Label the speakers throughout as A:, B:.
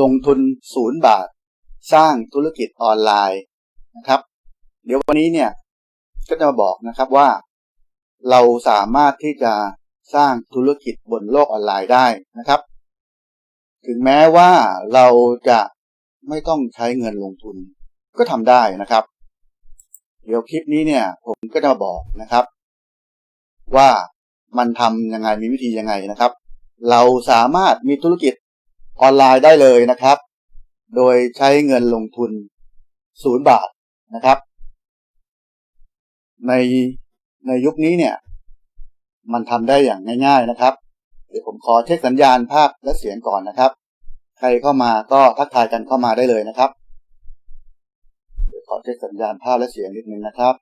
A: ลงทุนศูนย์บาท สร้างธุรกิจออนไลน์นะครับ เดี๋ยววันนี้เนี่ยก็จะมาบอกนะครับว่า เราสามารถที่จะสร้างธุรกิจบนโลกออนไลน์ได้นะครับ ถึงแม้ว่าเราจะไม่ต้องใช้เงินลงทุนก็ทำได้นะครับ เดี๋ยวคลิปนี้เนี่ย ผมก็จะมาบอกนะครับ ว่ามันทำยังไงมีวิธียังไงนะครับ เราสามารถมีธุรกิจ ออนไลน์ได้เลยนะครับ โดยใช้เงินลงทุนศูนย์บาทนะครับ ในในยุคนี้เนี่ย มันทำได้อย่างง่าย ๆนะครับ เดี๋ยวผมขอเช็คสัญญาณภาพและเสียงก่อนนะครับ ใครเข้ามาก็ทักทายกันเข้ามาได้เลยนะครับ เดี๋ยวขอเช็คสัญญาณภาพและเสียงนิดนึงนะครับ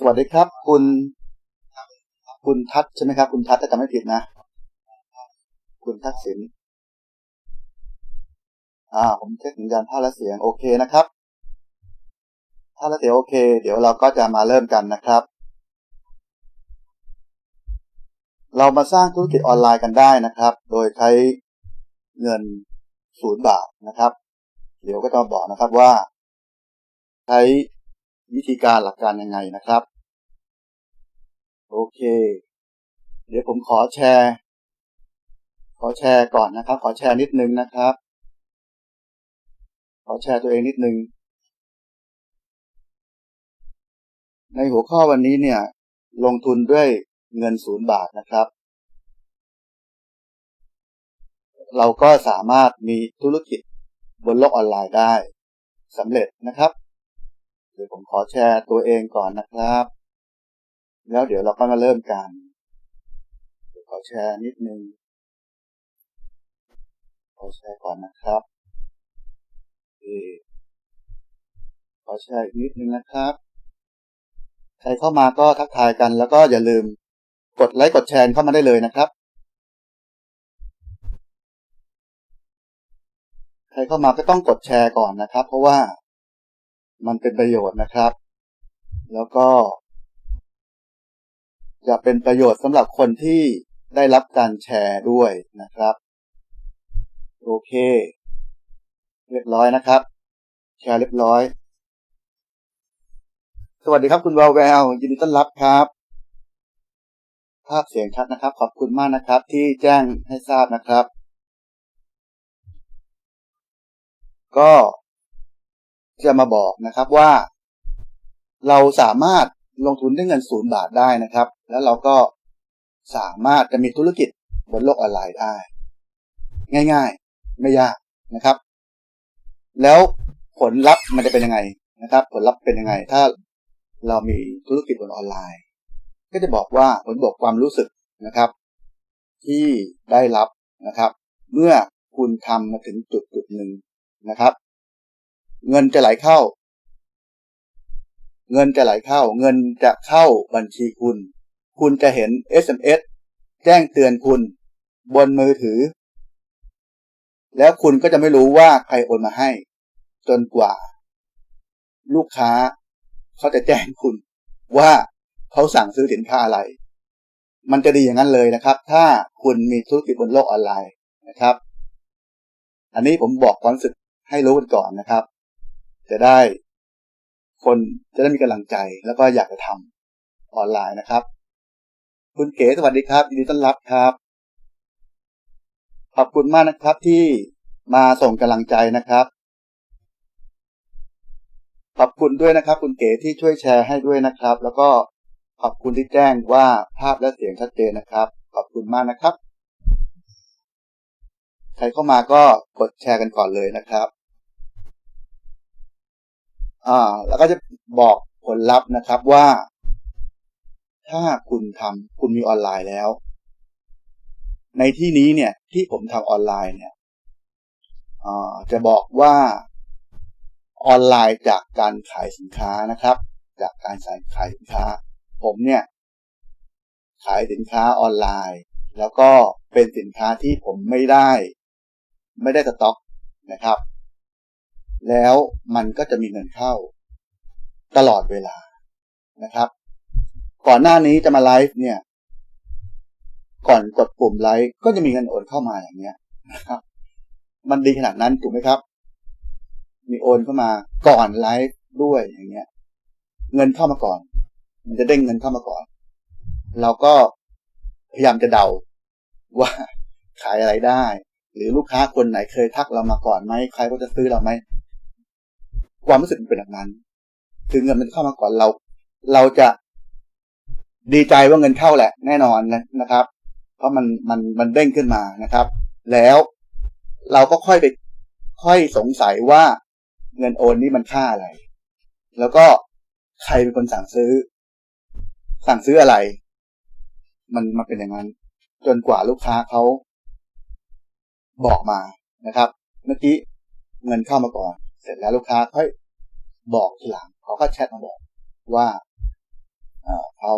A: สวัสดีครับ คุณ คุณทัศใช่ไหมครับ คุณทัศถ้าจำไม่ผิดนะ คุณทักษิณอ่า ผมเช็คสัญญาณภาพและเสียงโอเคนะครับถ้าและเสียงโอเค เดี๋ยวเราก็จะมาเริ่มกันนะครับ เรามาสร้างธุรกิจออนไลน์กันได้นะครับ โดยใช้เงินศูนย์บาทนะครับ เดี๋ยวก็จะบอกนะครับว่า ใช้วิธีการหลักการยังไงนะครับ โอเค เดี๋ยวผมขอแชร์ ขอแชร์ก่อนนะครับ ขอแชร์นิดนึงนะครับ ขอแชร์ตัวเองนิดนึง ในหัวข้อวันนี้เนี่ย ลงทุนด้วยเงินศูนย์บาทนะครับ เราก็สามารถมีธุรกิจบนโลกออนไลน์ได้สำเร็จนะครับ เดี๋ยวผมขอแชร์ตัวเองก่อนนะครับ แล้วเดี๋ยวเราก็มาเริ่มกันเดี๋ยวขอแชร์นิดนึง ขอแชร์ก่อนนะครับขอแชร์อีกนิดนึงนะครับ ใครเข้ามาก็ทักทายกัน แล้วก็อย่าลืมกดไลค์กดแชร์เข้ามาได้เลยนะครับ ใครเข้ามาก็ต้องกดแชร์ก่อนนะครับ เพราะว่ามันเป็นประโยชน์นะครับ แล้วก็ จะเป็นประโยชน์สำหรับคนที่ได้รับการแชร์ด้วยนะครับ โอเค เรียบร้อยนะครับ แชร์เรียบร้อย สวัสดีครับคุณวาวแววยินดีต้อนรับครับ ภาพเสียงชัดนะครับ ขอบคุณมากนะครับ ที่แจ้งให้ทราบนะครับ ก็จะมาบอกนะครับว่า เราสามารถลงทุนด้วยเงินศูนย์บาทได้นะครับ แล้วเราก็สามารถจะมีธุรกิจบนโลกออนไลน์ได้ ง่าย ๆ ไม่ยากนะครับ แล้วผลลัพธ์มันจะเป็นยังไงนะครับ ผลลัพธ์เป็นยังไง ถ้าเรามีธุรกิจบนออนไลน์ ก็จะบอกว่าผลบอกความรู้สึกนะครับ ที่ได้รับนะครับ เมื่อคุณทำมาถึงจุดจุดหนึ่งนะครับ เงินจะไหลเข้า เงินจะไหลเข้า เงินจะเข้าบัญชีคุณ คุณจะเห็น SMS แจ้งเตือนคุณบนมือถือ แล้วคุณก็จะไม่รู้ว่าใครโอนมาให้ จนกว่า ลูกค้า เขาจะแจ้งคุณว่าเขาสั่งซื้อสินค้าอะไร มันจะดีอย่างนั้นเลยนะครับ ถ้าคุณมีธุรกิจบนโลกออนไลน์นะครับ อันนี้ผมบอกความรู้สึกให้รู้กันก่อนนะครับ จะได้คนจะได้มีกำลังใจแล้วก็อยากจะทำออนไลน์นะครับ คุณเก๋สวัสดีครับยินดีต้อนรับครับ ขอบคุณมากนะครับที่มาส่งกำลังใจนะครับ ขอบคุณด้วยนะครับ คุณเก๋ที่ช่วยแชร์ให้ด้วยนะครับ แล้วก็ขอบคุณที่แจ้งว่าภาพและเสียงชัดเจนนะครับ ขอบคุณมากนะครับ ใครเข้ามาก็กดแชร์กันก่อนเลยนะครับอ่าแล้วก็จะบอกผลลัพธ์นะครับว่า ถ้าคุณทำคุณมีออนไลน์แล้ว ในที่นี้เนี่ยที่ผมทำออนไลน์เนี่ยจะบอกว่าออนไลน์จากการขายสินค้านะครับ จากการขายสินค้า ผมเนี่ย ขายสินค้าออนไลน์ แล้วก็เป็นสินค้าที่ผมไม่ได้ ไม่ได้สต็อกนะครับ แล้วมันก็จะมีเงินเข้าตลอดเวลานะครับ ก่อนหน้านี้จะมาไลฟ์เนี่ย ก่อนกดปุ่มไลฟ์ก็จะมีเงินโอนเข้ามาอย่างเงี้ยนะครับ มันดีขนาดนั้นถูกไหมครับ มีโอนเข้ามาก่อนไลฟ์ด้วยอย่างเงี้ย เงินเข้ามาก่อน มันจะเด้งเงินเข้ามาก่อน เราก็พยายามจะเดาว่าขายอะไรได้ หรือลูกค้าคนไหนเคยทักเรามาก่อนไหมใครก็จะซื้อเราไหมความรู้สึกมันเป็นแบบนั้น คือเงินมันเข้ามาก่อนเรา เราจะ ดีใจว่าเงินเข้าแหละแน่นอนนะครับ เพราะมันมันมันเด้งขึ้นมานะครับ แล้วเราก็ค่อยไปค่อยสงสัยว่าเงินโอนนี่มันค่าอะไร แล้วก็ใครเป็นคนสั่งซื้อ สั่งซื้ออะไร มันมาเป็นอย่างนั้น จนกว่าลูกค้าเขาบอกมานะครับ เมื่อกี้เงินเข้ามาก่อน เสร็จแล้วลูกค้าค่อยบอกทีหลังเขาก็แชทมาบอกว่า เขา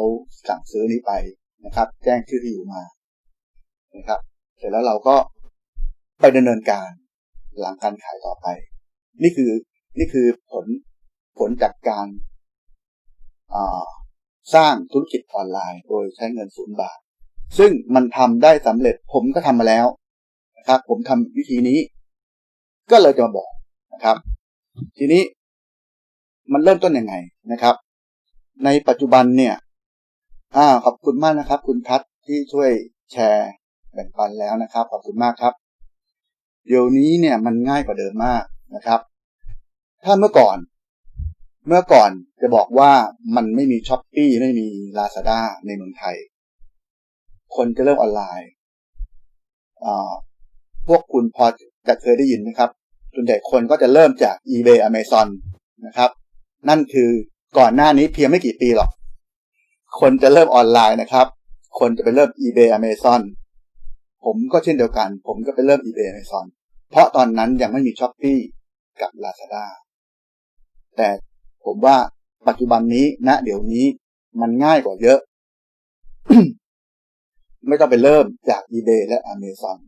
A: สั่งซื้อนี้ไปนะครับ แจ้งชื่อที่อยู่มานะครับ เสร็จแล้วเราก็ไปดำเนินการหลังการขายต่อไป นี่คือนี่คือผลผลจากการสร้างธุรกิจออนไลน์ โดยใช้เงินศูนย์บาท ซึ่งมันทำได้สำเร็จผมก็ทำมาแล้วนะครับ ผมทำวิธีนี้ ก็เลยจะมาบอกนะครับ ทีนี้มันเริ่มต้นยังไงนะครับ ในปัจจุบันเนี่ย อ่า ขอบคุณมากนะครับ คุณพัทที่ช่วยแชร์แบ่งปันแล้วนะครับ ขอบคุณมากครับ เดี๋ยวนี้เนี่ยมันง่ายกว่าเดิมมากนะครับ ถ้าเมื่อก่อน เมื่อก่อนจะบอกว่ามันไม่มีช้อปปี้ไม่มีลาซาด้าในเมืองไทย คนจะเริ่มออนไลน์พวกคุณพอจะเคยได้ยินนะครับส่วนใหญ่คนก็จะเริ่มจาก eBay Amazon นะครับ นั่นคือ ก่อนหน้านี้เพียงไม่กี่ปีหรอก คนจะเริ่มออนไลน์นะครับ คนจะไปเริ่ม eBay Amazon ผมก็เช่นเดียวกัน ผมก็ไปเริ่ม eBay Amazon เพราะตอนนั้นยังไม่มี s h อ p e e กับ Lazada แต่ผมว่าปัจจุบันนี้ณนะเดี๋ยวนี้มันง่ายกว่าเยอะ ไม่ต้องไปเริ่มจาก eBay และ Amazon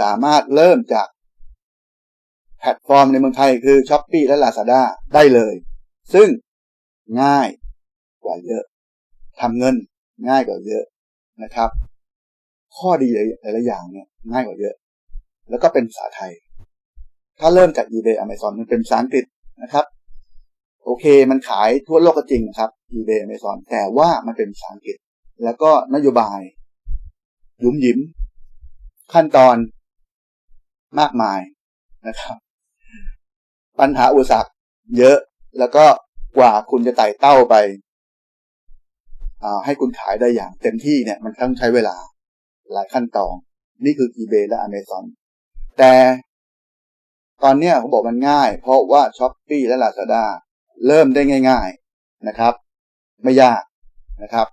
A: สามารถเริ่มจากแพลตฟอร์มในเมืองไทยคือ s h อ p e e และ Lazada ได้เลย ซึ่ง ง่ายกว่าเยอะทำเงินง่ายกว่าเยอะนะครับ ข้อดีหลายๆอย่างเนี่ยง่ายกว่าเยอะ แล้วก็เป็นภาษาไทย ถ้าเริ่มจาก eBay Amazon มันเป็นภาษาอังกฤษนะครับ โอเค มันขายทั่วโลกก็จริงครับ eBay Amazon แต่ว่ามันเป็นภาษาอังกฤษ แล้วก็นโยบาย ยุ่มยิ้ม ขั้นตอนมากมายนะครับ ปัญหาอุปสรรคเยอะแล้วก็ กว่าคุณจะไต่เต้าไปให้คุณขายได้อย่างเต็มที่เนี่ย มันต้องใช้เวลาหลายขั้นตอน นี่คือ eBay และ Amazon แต่ตอนนี้ผมบอกมันง่าย เพราะว่า s h อ p e e และ Lazada เริ่มได้ง่าย ๆนะครับ ไม่ยากนะครับ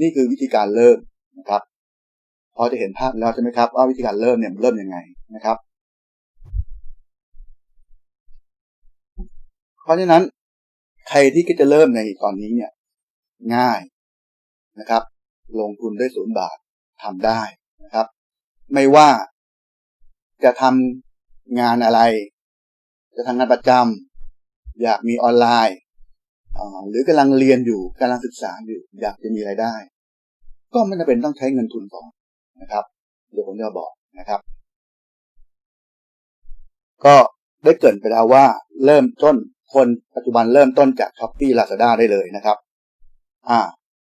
A: นี่คือวิธีการเริ่มนะครับพอจะเห็นภาพแล้วใช่ไหมครับว่าวิธีการเริ่มเนี่ยเริ่มยังไงนะครับ เพราะฉะนั้น ใครที่ก็จะเริ่มในตอนนี้เนี่ย ง่ายนะครับ ลงทุนด้วยศูนย์บาททำได้นะครับ ไม่ว่าจะทำงานอะไร จะทำงานประจำอยากมีออนไลน์หรือกำลังเรียนอยู่กำลังศึกษาอยู่ อยากจะมีไรายได้ ก็ไม่จำเป็นต้องใช้เงินทุนก่อนนะครับ เดี๋ยวผมจะบอกนะครับ ก็ได้เกิดไปแล้วว่าเริ่มต้น คนปัจจุบันเริ่มต้นจากช้อปปี้ลาซาด้าได้เลยนะครับ อ่า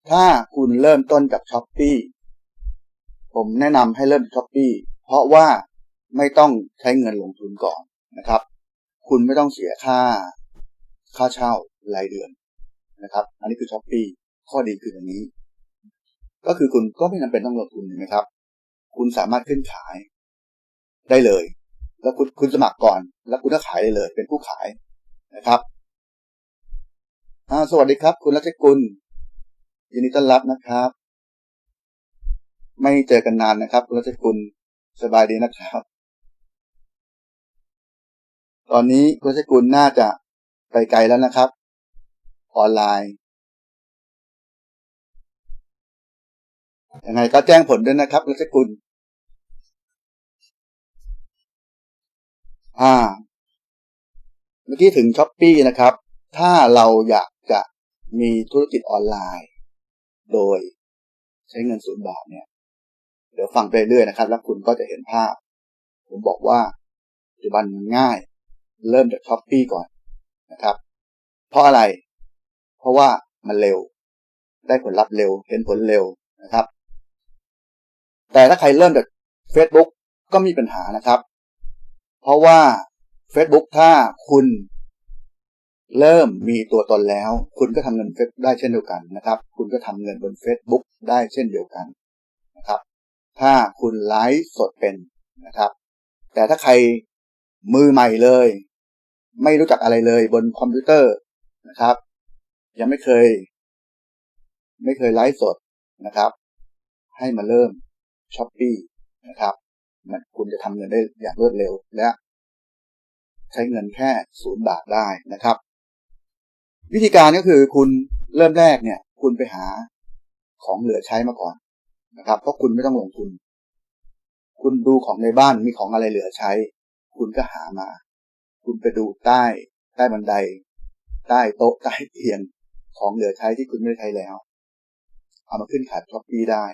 A: ถ้าคุณเริ่มต้นจากช้อปปี้ผมแนะนำให้เริ่มช้อปปี้เพราะว่าไม่ต้องใช้เงินลงทุนก่อนนะครับ คุณไม่ต้องเสียค่า ค่าเช่ารายเดือนนะครับ อันนี้คือช้อปปี้ข้อดีคืออย่างนี้ ก็คือคุณก็ไม่จำเป็นต้องลงทุนนะครับ คุณสามารถขึ้นขายได้เลย แล้วคุณคุณสมัครก่อน แล้วคุณก็ขายได้เลย เป็นผู้ขาย นะครับสวัสดีครับ คุณรัชกุล ยินดีต้อนรับนะครับ ไม่เจอกันนานนะครับ คุณรัชกุลสบายดีนะครับ ตอนนี้คุณรัชกุลน่าจะไปไกลแล้วนะครับ ออนไลน์ยังไงก็แจ้งผลด้วยนะครับรัชกุล อ่า มื่อกี้ถึงช้อปปี้นะครับ ถ้าเราอยากจะมีธุรกิจออนไลน์ โดยใช้เงินศูนย์บาทเนี่ย เดี๋ยวฟังไปเรื่อยนะครับ แล้วคุณก็จะเห็นภาพ ผมบอกว่าปัจจุบันมันง่าย เริ่มจากช้อปปีก่อนนะครับ เพราะอะไร เพราะว่ามันเร็ว ได้ผลลัพธ์เร็ว เห็นผลเร็วนะครับ แต่ถ้าใครเริ่มจาก Facebook ก็มีปัญหานะครับ เพราะว่า Facebook ถ้าคุณเริ่มมีตัวตนแล้ว คุณก็ทำเงินเฟซได้เช่นเดียวกันนะครับ คุณก็ทำเงินบน Facebook ได้เช่นเดียวกันนะครับ ถ้าคุณไลฟ์สดเป็นนะครับ แต่ถ้าใครมือใหม่เลย ไม่รู้จักอะไรเลยบนคอมพิวเตอร์นะครับ ยังไม่เคย ไม่เคยไลฟ์สดนะครับ ให้มาเริ่มช้อปปี้นะครับมันคุณจะทำเงินได้อย่างรวดเร็วและ ใช้เงินแค่ศูนย์บาทได้นะครับ วิธีการก็คือคุณเริ่มแรกเนี่ย คุณไปหาของเหลือใช้มาก่อนนะครับ เพราะคุณไม่ต้องลงทุน คุณดูของในบ้านมีของอะไรเหลือใช้ คุณก็หามา คุณไปดูใต้ ใต้บันได ใต้โต๊ะใต้เตียงของเหลือใช้ที่คุณไม่ได้ใช้แล้ว เอามาขึ้นขายช้อปปี้ได้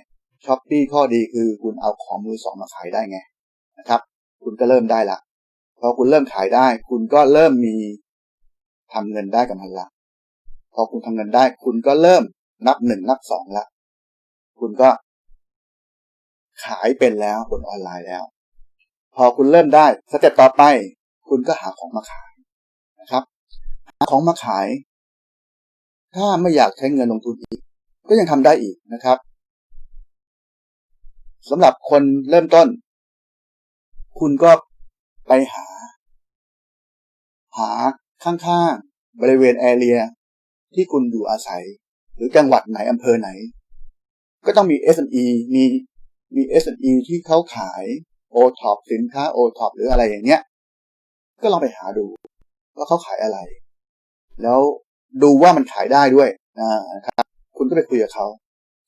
A: ช้อปปี้ข้อดีคือคุณเอาของมือสองมาขายได้ไงนะครับ คุณก็เริ่มได้ละ พอคุณเริ่มขายได้ คุณก็เริ่มมีทำเงินได้กับมันละพอคุณทำเงินได้ คุณก็เริ่มนับหนึ่งนับสองละคุณก็ ขายเป็นแล้วบนออนไลน์แล้ว พอคุณเริ่มได้สเต็ปต่อไป คุณก็หาของมาขายนะครับ หาของมาขาย ถ้าไม่อยากใช้เงินลงทุนอีก ก็ยังทำได้อีกนะครับสำหรับคนเริ่มต้น คุณก็ ไปหา หาข้างๆ บริเวณแอเรีย ที่คุณอยู่อาศัย หรือจังหวัดไหนอำเภอไหน ก็ต้องมี SME มีมี SME ที่เขาขาย o t o p สินค้า o t o p หรืออะไรอย่างเงี้ย ก็ลองไปหาดู ว่าเขาขายอะไร แล้วดูว่ามันขายได้ด้วยนะครับ คุณก็ไปคุยกับเขา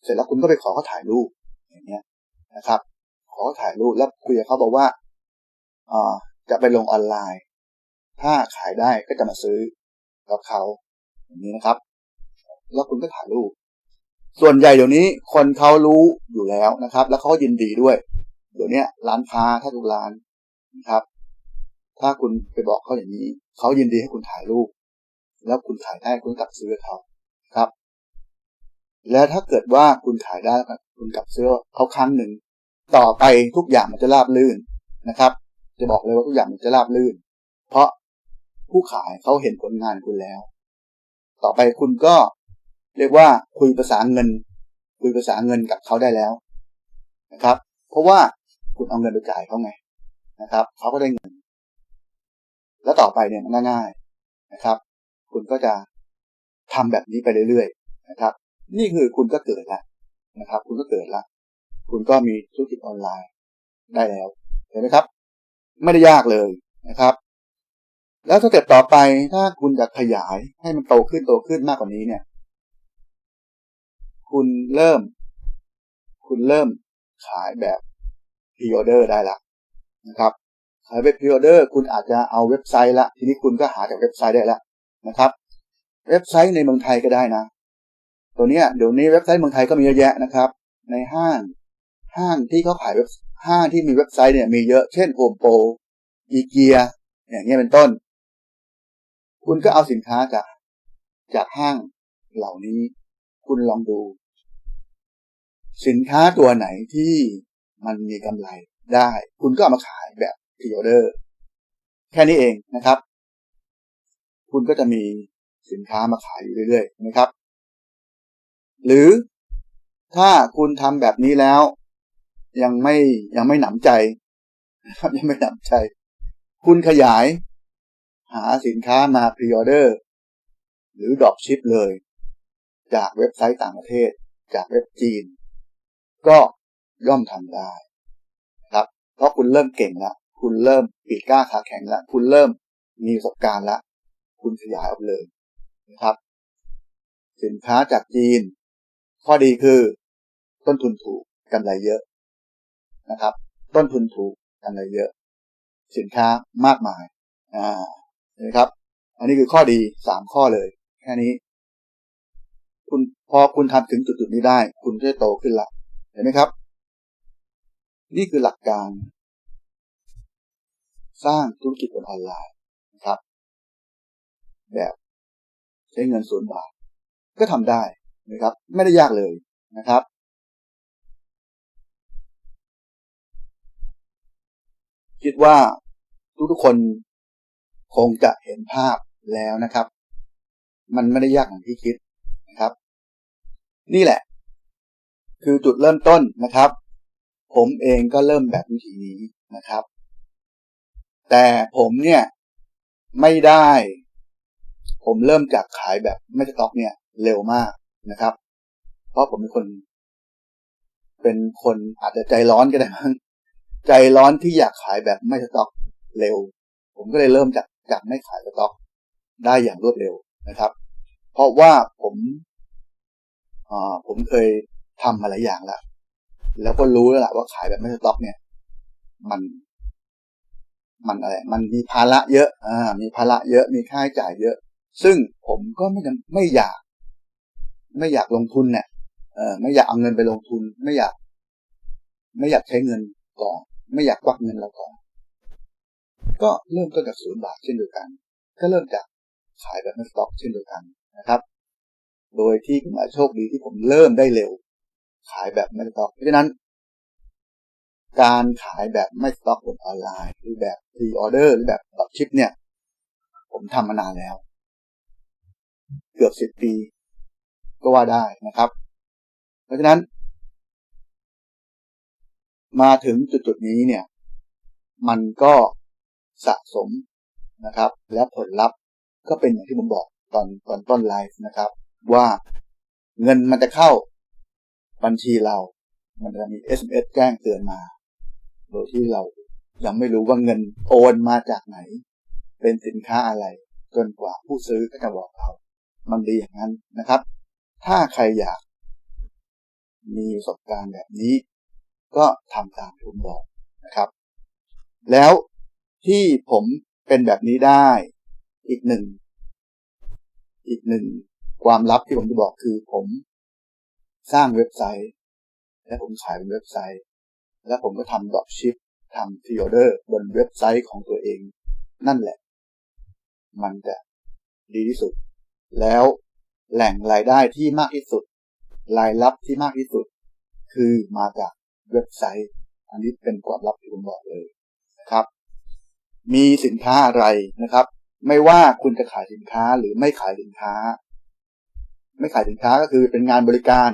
A: เสร็จแล้วคุณก็ไปขอเขาถ่ายรูปอย่างเงี้ยนะครับ ขอถ่ายรูปแล้วคุยกับเขาบอกว่าอ่า จะไปลงออนไลน์ ถ้าขายได้ก็จะมาซื้อกับเขาอย่างนี้นะครับ แล้วคุณก็ถ่ายรูป ส่วนใหญ่เดี๋ยวนี้คนเขารู้อยู่แล้วนะครับ แล้วเขายินดีด้วย เดี๋ยวนี้ร้านค้าถ้าทุกร้านนะครับ ถ้าคุณไปบอกเขาอย่างนี้เขายินดีให้คุณถ่ายรูป แล้วคุณขายได้คุณกลับซื้อเขาครับ แล้วถ้าเกิดว่าคุณขายได้คุณกลับซื้อเขาครั้งหนึ่งต่อไปทุกอย่างมันจะราบลื่นนะครับ จะบอกเลยว่าทุกอย่างมันจะราบลื่น เพราะผู้ขายเขาเห็นผลงานคุณแล้ว ต่อไปคุณก็เรียกว่าคุยภาษาเงิน คุยภาษาเงินกับเขาได้แล้วนะครับ เพราะว่าคุณเอาเงินไปจ่ายเขาไงนะครับเขาก็ได้เงิน แล้วต่อไปเนี่ยมันง่ายๆนะครับ คุณก็จะทำแบบนี้ไปเรื่อยๆนะครับ นี่คือคุณก็เกิดแล้วนะครับ คุณก็เกิดแล้วคุณก็มีธุรกิจออนไลน์ได้แล้วเห็นไหมครับ ไม่ได้ยากเลยนะครับ แล้วสเต็ปต่อไปถ้าคุณอยากขยายให้มันโตขึ้นโตขึ้นมากกว่านี้เนี่ย คุณเริ่ม คุณเริ่มขายแบบพรีออเดอร์ได้ละนะครับ ขายแบบพรีออเดอร์คุณอาจจะเอาเว็บไซต์ละทีนี้คุณก็หาจากเว็บไซต์ได้แล้วนะครับ เว็บไซต์ในเมืองไทยก็ได้นะตัวนี้เดี๋ยวนี้เว็บไซต์เมืองไทยก็มีเยอะแยะนะครับ ในห้างห้างที่เขาขายเว็บ ห้างที่มีเว็บไซต์เนี่ยมีเยอะ เช่นโฮมโปรอีเกียอย่างเงี้ยเป็นต้น คุณก็เอาสินค้าจากจากห้างเหล่านี้ คุณลองดู สินค้าตัวไหนที่มันมีกำไรได้ คุณก็เอามาขายแบบพรีออเดอร์ แค่นี้เองนะครับ คุณก็จะมีสินค้ามาขายอยู่เรื่อยๆนะครับ หรือถ้าคุณทำแบบนี้แล้ว ยังไม่ยังไม่หนำใจนะครับยังไม่หนำใจ คุณขยาย หาสินค้ามาพรีออเดอร์หรือดรอปชิปเลย จากเว็บไซต์ต่างประเทศ จากเว็บจีน ก็ย่อมทำได้ครับ เพราะคุณเริ่มเก่งแล้วคุณเริ่มปีกกล้าขาแข็งแล้วคุณเริ่มมีประสบการณ์แล้วคุณขยายออกเลยนะครับ สินค้าจากจีน ข้อดีคือ ต้นทุนถูกกำไรเยอะ นะครับ ต้นทุนถูกกำไรเยอะ สินค้ามากมาย อ่านะครับ อันนี้คือข้อดีสามข้อเลย แค่นี้ คุณพอคุณทำถึงจุดๆนี้ได้ คุณจะโตขึ้นละเห็นไหมครับ นี่คือหลักการ สร้างธุรกิจบนออนไลน์นะครับ แบบใช้เงินศูนย์บาทก็ทำได้นะครับ ไม่ได้ยากเลยนะครับ คิดว่าทุกๆคนคงจะเห็นภาพแล้วนะครับ มันไม่ได้ยากอย่างที่คิดนะครับ นี่แหละ คือจุดเริ่มต้นนะครับ ผมเองก็เริ่มแบบวิธีนี้นะครับ แต่ผมเนี่ยไม่ได้ ผมเริ่มจากขายแบบไม่สต็อกเนี่ยเร็วมากนะครับ เพราะผมเป็นคน เป็นคนอาจจะใจร้อนก็ได้มั้ง ใจร้อนที่อยากขายแบบไม่สต็อกเร็ว ผมก็เลยเริ่มจากจากไม่ขายสต็อก ได้อย่างรวดเร็วนะครับ เพราะว่าผมอผมเคยทำมาหลายอย่างแล้ว แล้วก็รู้แล้วแหละว่าขายแบบไม่สต็อก เนี่ย มัน มันอะไร มันมีภาระเยอะอ่ามีภาระเยอะ มีค่าใช้จ่ายเยอะ ซึ่งผมก็ไม่ไม่อยาก ไม่อยากลงทุนเนี่ยเออไม่อยากเอาเงินไปลงทุน ไม่อยาก ไม่อยากใช้เงินก่อน ไม่อยากควักเงินเราก่อนก็เริ่มต้นจากศูนย์บาทเช่นเดียวกัน ก็เริ่มจากขายแบบไม่สต็อกเช่นเดียวกันนะครับ โดยที่ผมโชคดีที่ผมเริ่มได้เร็ว ขายแบบไม่สต็อก เพราะฉะนั้น การขายแบบไม่สต็อกบนออนไลน์ หรือแบบพรีออเดอร์หรือแบบดรอปชิปเนี่ย ผมทำมานานแล้ว เกือบสิบปี ก็ว่าได้นะครับ เพราะฉะนั้น มาถึงจุดๆนี้เนี่ย มันก็สะสมนะครับ และผลลัพธ์ก็เป็นอย่างที่ผมบอกตอนตอนต้นไลฟ์นะครับ ว่าเงินมันจะเข้าบัญชีเรา มันจะมี SMS แจ้งเตือนมา โดยที่เรายังไม่รู้ว่าเงินโอนมาจากไหน เป็นสินค้าอะไรจนกว่าผู้ซื้อก็จะบอกเรา มันดีอย่างนั้นนะครับ ถ้าใครอยาก มีประสบการณ์แบบนี้ ก็ทำตามที่ผมบอกนะครับ แล้วที่ผมเป็นแบบนี้ได้ อีกหนึ่ง อีกหนึ่งความลับที่ผมจะบอกคือผมสร้างเว็บไซต์ และผมขายเป็นเว็บไซต์ และผมก็ทำดรอปชิปทำพิออเดอร์บนเว็บไซต์ของตัวเอง นั่นแหละ มันจะดีที่สุด แล้วแหล่งรายได้ที่มากที่สุด รายรับที่มากที่สุด คือมาจาก เว็บไซต์ อันนี้เป็นความลับที่ผมบอกเลยนะครับ มีสินค้าอะไรนะครับ ไม่ว่าคุณจะขายสินค้าหรือไม่ขายสินค้า ไม่ขายสินค้าก็คือเป็นงานบริการ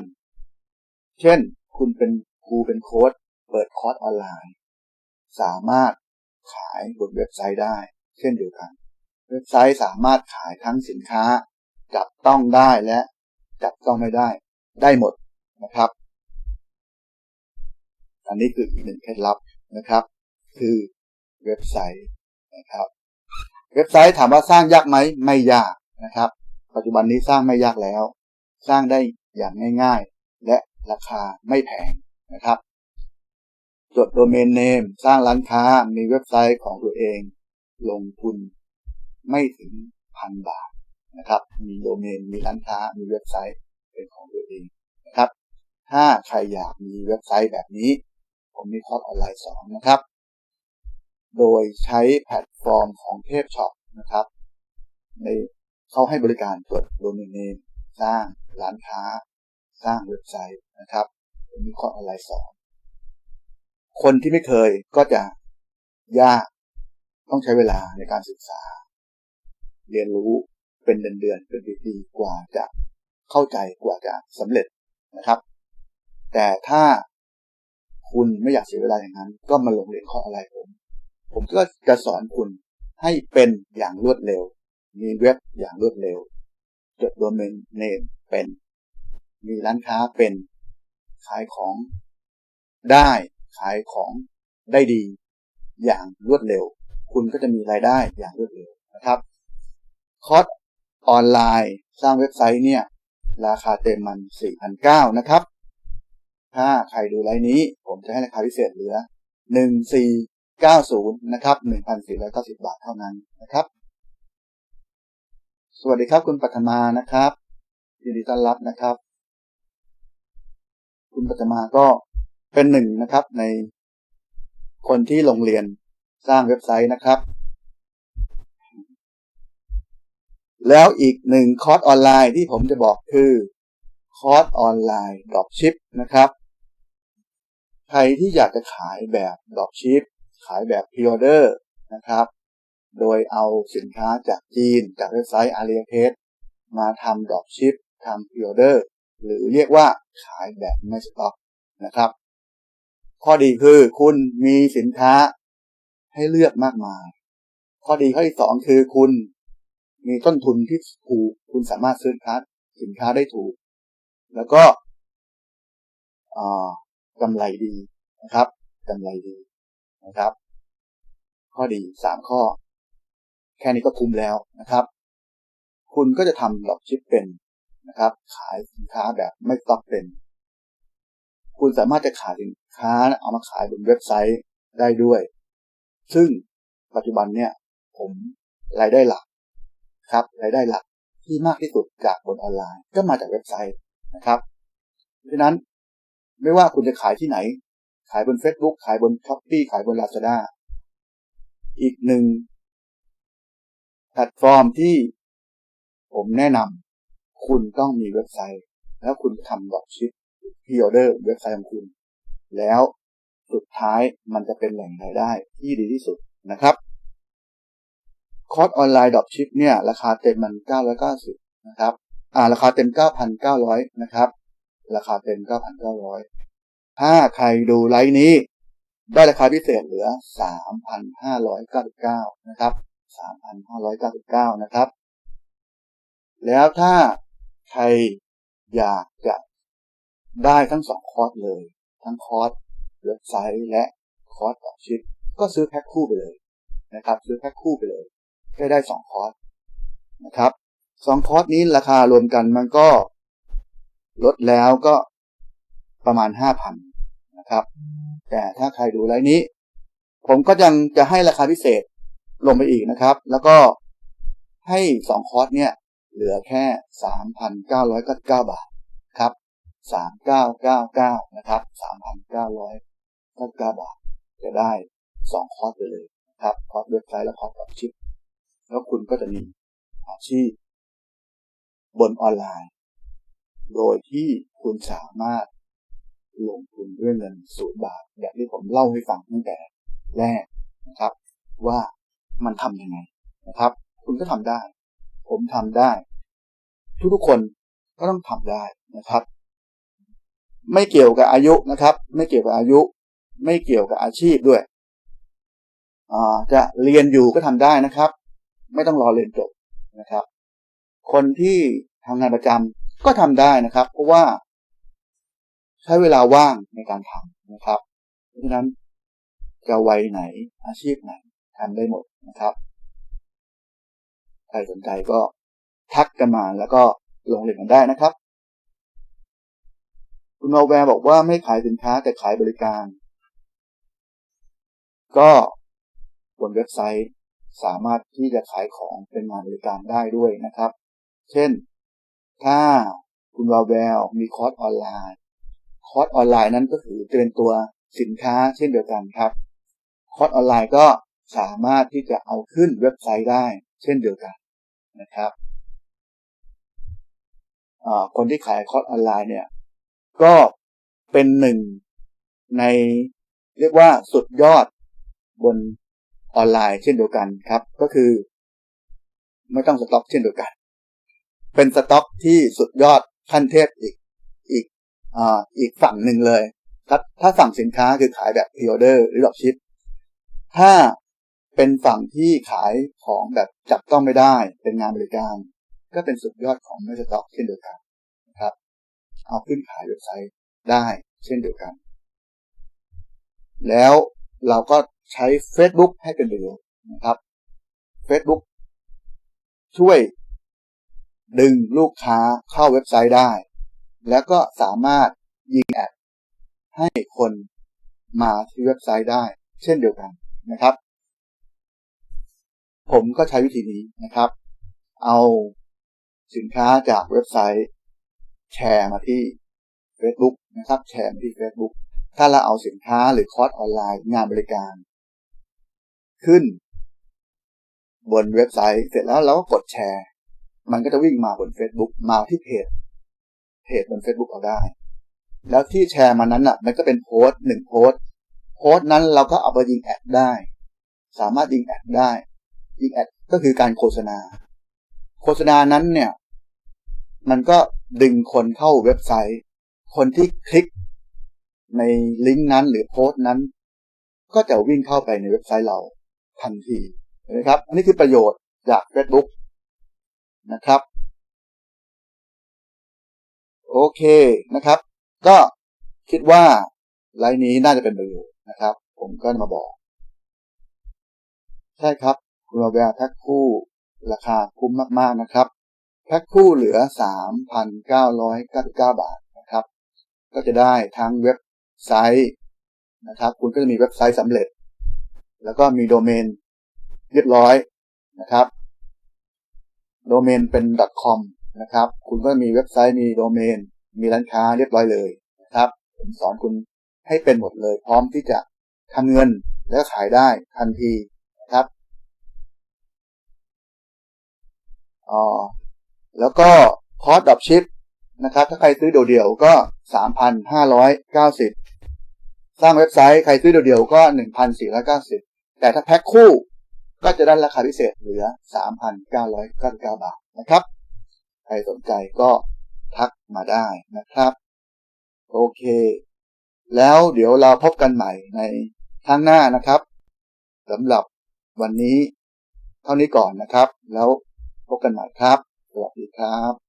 A: เช่น คุณเป็นครูเป็นโค้ดเปิดคอร์สออนไลน์ สามารถขายบนเว็บไซต์ได้ เช่นเดียวกัน เว็บไซต์สามารถขายทั้งสินค้า จับต้องได้และจับต้องไม่ได้ ได้หมดนะครับ อันนี้คืออีกหนึ่งเคล็ดลับนะครับ คือเว็บไซต์นะครับ เว็บไซต์ถามว่าสร้างยากไหมไม่ยากนะครับ ปัจจุบันนี้สร้างไม่ยากแล้ว สร้างได้อย่างง่าย ๆ และราคาไม่แพงนะครับจดโดเมนเนมสร้างร้านค้ามีเว็บไซต์ของตัวเอง ลงทุนไม่ถึงพันบาทนะครับ มีโดเมนมีร้านค้ามีเว็บไซต์เป็นของตัวเองนะครับ ถ้าใครอยากมีเว็บไซต์แบบนี้ ผมมีคอร์สออนไลน์สอนนะครับ โดยใช้แพลตฟอร์มของเทพช็อปนะครับ ในเขาให้บริการตรวจโดเมนเนมสร้างร้านค้า สร้างเว็บไซต์นะครับผมมีคอร์สออนไลน์สอนคนที่ไม่เคยก็จะยากต้องใช้เวลาในการศึกษา เรียนรู้เป็นเดือนๆเป็นปีๆกว่าจะเข้าใจกว่าจะสำเร็จนะครับ แต่ถ้า คุณไม่อยากเสียเวลาอย่างนั้น ก็มาลงเรียนข้ออะไรผม ผมก็จะสอนคุณให้เป็นอย่างรวดเร็ว มีเว็บอย่างรวดเร็ว จดโดเมนเนมเป็น มีร้านค้าเป็น ขายของได้ขายของได้ดี อย่างรวดเร็ว คุณก็จะมีรายได้อย่างรวดเร็วนะครับ คอร์สออนไลน์สร้างเว็บไซต์เนี่ย ราคาเต็มมัน 4,900 นะครับ ถ้าใครดูไลน์นี้ ผมจะให้ราคาพิเศษเหลือ 1490 นะครับ 1,490 บาทเท่านั้นนะครับ สวัสดีครับคุณปัทมานะครับยินดีต้อนรับนะครับ คุณปัตมาก็เป็นหนึ่งนะครับในคนที่ลงเรียนสร้างเว็บไซต์นะครับ แล้วอีกหนึ่งคอร์สออนไลน์ที่ผมจะบอกคือคอร์สออนไลน์ดรอปชิปนะครับ ใครที่อยากจะขายแบบดรอปชิป ขายแบบพ r ออเดอร์นะครับ โดยเอาสินค้าจากจีนจากเว็บไซต์ AliExpress มาทำดรอปชิปทำพ r ออเดอร์หรือเรียกว่าขายแบบไม่สต็อกนะครับ ข้อดีคือคุณมีสินค้าให้เลือกมากมาย ข้อดีข้อที่สองคือคุณมีต้นทุนที่ถูก คุณสามารถซื้อค้าสินค้าได้ถูก แล้วก็ กำไรดีนะครับกำไรดีนะครับ ข้อดีสามข้อ แค่นี้ก็คุ้มแล้วนะครับ คุณก็จะทำดอกชิปเป็นนะครับ ขายสินค้าแบบไม่ต้องเป็น คุณสามารถจะขายสินค้าเอามาขายบนเว็บไซต์ได้ด้วย ซึ่งปัจจุบันเนี่ย ผมรายได้หลักครับรายได้หลักที่มากที่สุดจากบนออนไลน์ก็มาจากเว็บไซต์นะครับ เพราะฉะนั้น ไม่ว่าคุณจะขายที่ไหน ขายบน Facebook ขายบน s h อ p e e ขายบน Lazada อีกหนึ่งแพลตฟอร์มที่ผมแนะนำคุณต้องมีเว็บไซต์ แล้วคุณทำดอกชิปพิออเดอร์เว็บไซต์ของคุณ แล้วสุดท้ายมันจะเป็นแหล่งรายได้ที่ดีที่สุดนะครับคอร์สออนไลน์ดรอปชิปเนี่ย ราคาเต็มมัน 990 นะครับ อ่า ราคาเต็ม 9,900 นะครับ ราคาเต็ม 9,900 ถ้าใครดูไลฟ์นี้ ได้ราคาพิเศษเหลือ 3,599 นะครับ 3,599 นะครับ แล้วถ้าใครอยากจะได้ทั้งสองคอร์สเลย ทั้งคอร์สเว็บไซต์และคอร์สดรอชิปก็ซื้อแพ็คคู่ไปเลยนะครับ ซื้อแพ็คคู่ไปเลย ได้ได้สองคอร์สนะครับสองคอร์สนี้ราคารวมกันมันก็ ลดแล้วก็ประมาณห้าพันนะครับ แต่ถ้าใครดูไลน์นี้ ผมก็ยังจะให้ราคาพิเศษลงไปอีกนะครับ แล้วก็ให้สองคอร์สเนี่ย เหลือแค่สามพันเก้าร้อยเก้าเก้าบาทครับสามเก้าเก้าเก้านะครับสามพันเก้าร้อยเก้าเก้าบาท จะได้สองคอร์สไปเลยครับคอร์สเว็บไซต์และคอร์สกับชิป แล้วคุณก็จะมีอาชีพบนออนไลน์ โดยที่คุณสามารถลงทุนด้วยเงินศูนย์บาท อย่างที่ผมเล่าให้ฟังตั้งแต่แรกนะครับ ว่ามันทำยังไงนะครับ คุณก็ทำได้ ผมทำได้ ทุกๆคนก็ต้องทำได้นะครับ ไม่เกี่ยวกับอายุนะครับ ไม่เกี่ยวกับอายุ ไม่เกี่ยวกับอาชีพด้วยจะเรียนอยู่ก็ทำได้นะครับ ไม่ต้องรอเรียนจบนะครับ คนที่ทำงานประจำ ก็ทำได้นะครับ เพราะว่า ใช้เวลาว่างในการทำนะครับ เพราะฉะนั้นจะวัยไหนอาชีพไหนทำได้หมดนะครับ ใครสนใจก็ทักกันมาแล้วก็ลงเรียนกันได้นะครับ คุณโนแวร์บอกว่าไม่ขายสินค้าแต่ขายบริการ ก็บนเว็บไซต์สามารถที่จะขายของเป็นงานบริการได้ด้วยนะครับ เช่น ถ้าคุณวาแววมีคอร์สออนไลน์คอร์สออนไลน์นั้นก็คือเป็นตัวสินค้าเช่นเดียวกันครับ คอร์สออนไลน์ก็สามารถที่จะเอาขึ้นเว็บไซต์ได้ เช่นเดียวกันนะครับคนที่ขายคอร์สออนไลน์เนี่ย ก็เป็นหนึ่งในเรียกว่าสุดยอดบนออนไลน์เช่นเดียวกันครับ ก็คือ ไม่ต้องสต็อกเช่นเดียวกัน เป็นสต็อกที่สุดยอดขั้นเทพอีกอีกอ่าอีกฝั่งหนึ่งเลยครับถ้าฝั่งสินค้าคือขายแบบพ r ออเดอร์หรือดอกชิปถ้าเป็นฝั่งที่ขายของแบบจับต้องไม่ได้เป็นงานบริการ ก็เป็นสุดยอดของไม่สต็อกเช่นเดียวกันนะครับ เอาขึ้นขายเว็บไซต์ได้เช่นเดียวกัน แล้วเราก็ใช้ Facebook ให้เป็นประโยชน์นะครับ Facebook ช่วย ดึงลูกค้าเข้าเว็บไซต์ได้ แล้วก็สามารถยิงแอดให้คนมาที่เว็บไซต์ได้ เช่นเดียวกันนะครับ ผมก็ใช้วิธีนี้นะครับ เอาสินค้าจากเว็บไซต์ แชร์มาที่ Facebook นะครับ แชร์มาที่ Facebook ถ้าเราเอาสินค้าหรือคอร์สออนไลน์งานบริการ ขึ้น บนเว็บไซต์ เสร็จแล้วเราก็กดแชร์ มันก็จะวิ่งมาบน Facebook มาที่เพจ เพจบน Facebook เอาได้ แล้วที่แชร์มานั้นอะ มันก็เป็นโพสต์หนึ่งโพสต์ โพสต์นั้นเราก็เอาไปยิงแอดได้ สามารถยิงแอดได้ ยิงแอดก็คือการโฆษณา โฆษณานั้นเนี่ย มันก็ดึงคนเข้าเว็บไซต์ คนที่คลิกในลิงก์นั้นหรือโพสต์นั้น ก็จะวิ่งเข้าไปในเว็บไซต์เราทันทีนะครับ อันนี้คือประโยชน์จาก Facebook นะครับ โอเคนะครับ ก็คิดว่าไลน์นี้น่าจะเป็นประโยชน์นะครับ ผมก็มาบอก ใช่ครับคุณมาแวร์แพ็คคู่ราคาคุ้มมากๆนะครับแพ็คคู่เหลือ 3,999 บาทนะครับ ก็จะได้ทั้งเว็บไซต์นะครับ คุณก็จะมีเว็บไซต์สำเร็จ แล้วก็มีโดเมนเรียบร้อยนะครับ โดเมนเป็น .com นะครับ คุณก็มีเว็บไซต์มีโดเมน มีร้านค้าเรียบร้อยเลยนะครับ ผมสอนคุณให้เป็นหมดเลย พร้อมที่จะทำเงินแล้วขายได้ทันทีนะครับอ๋อแล้วก็คอร์สดอปชิปนะครับ ถ้าใครซื้อเดี่ยวๆก็ 3,590 สร้างเว็บไซต์ใครซื้อเดี่ยวๆก็ 1,490 แต่ถ้าแพ็คคู่ ก็จะได้ราคาพิเศษเหลือ 3,999 บาทนะครับ ใครสนใจก็ทักมาได้นะครับ โอเค แล้วเดี๋ยวเราพบกันใหม่ในครั้งหน้านะครับสำหรับวันนี้เท่านี้ก่อนนะครับ แล้วพบกันใหม่ครับ สวัสดีครับ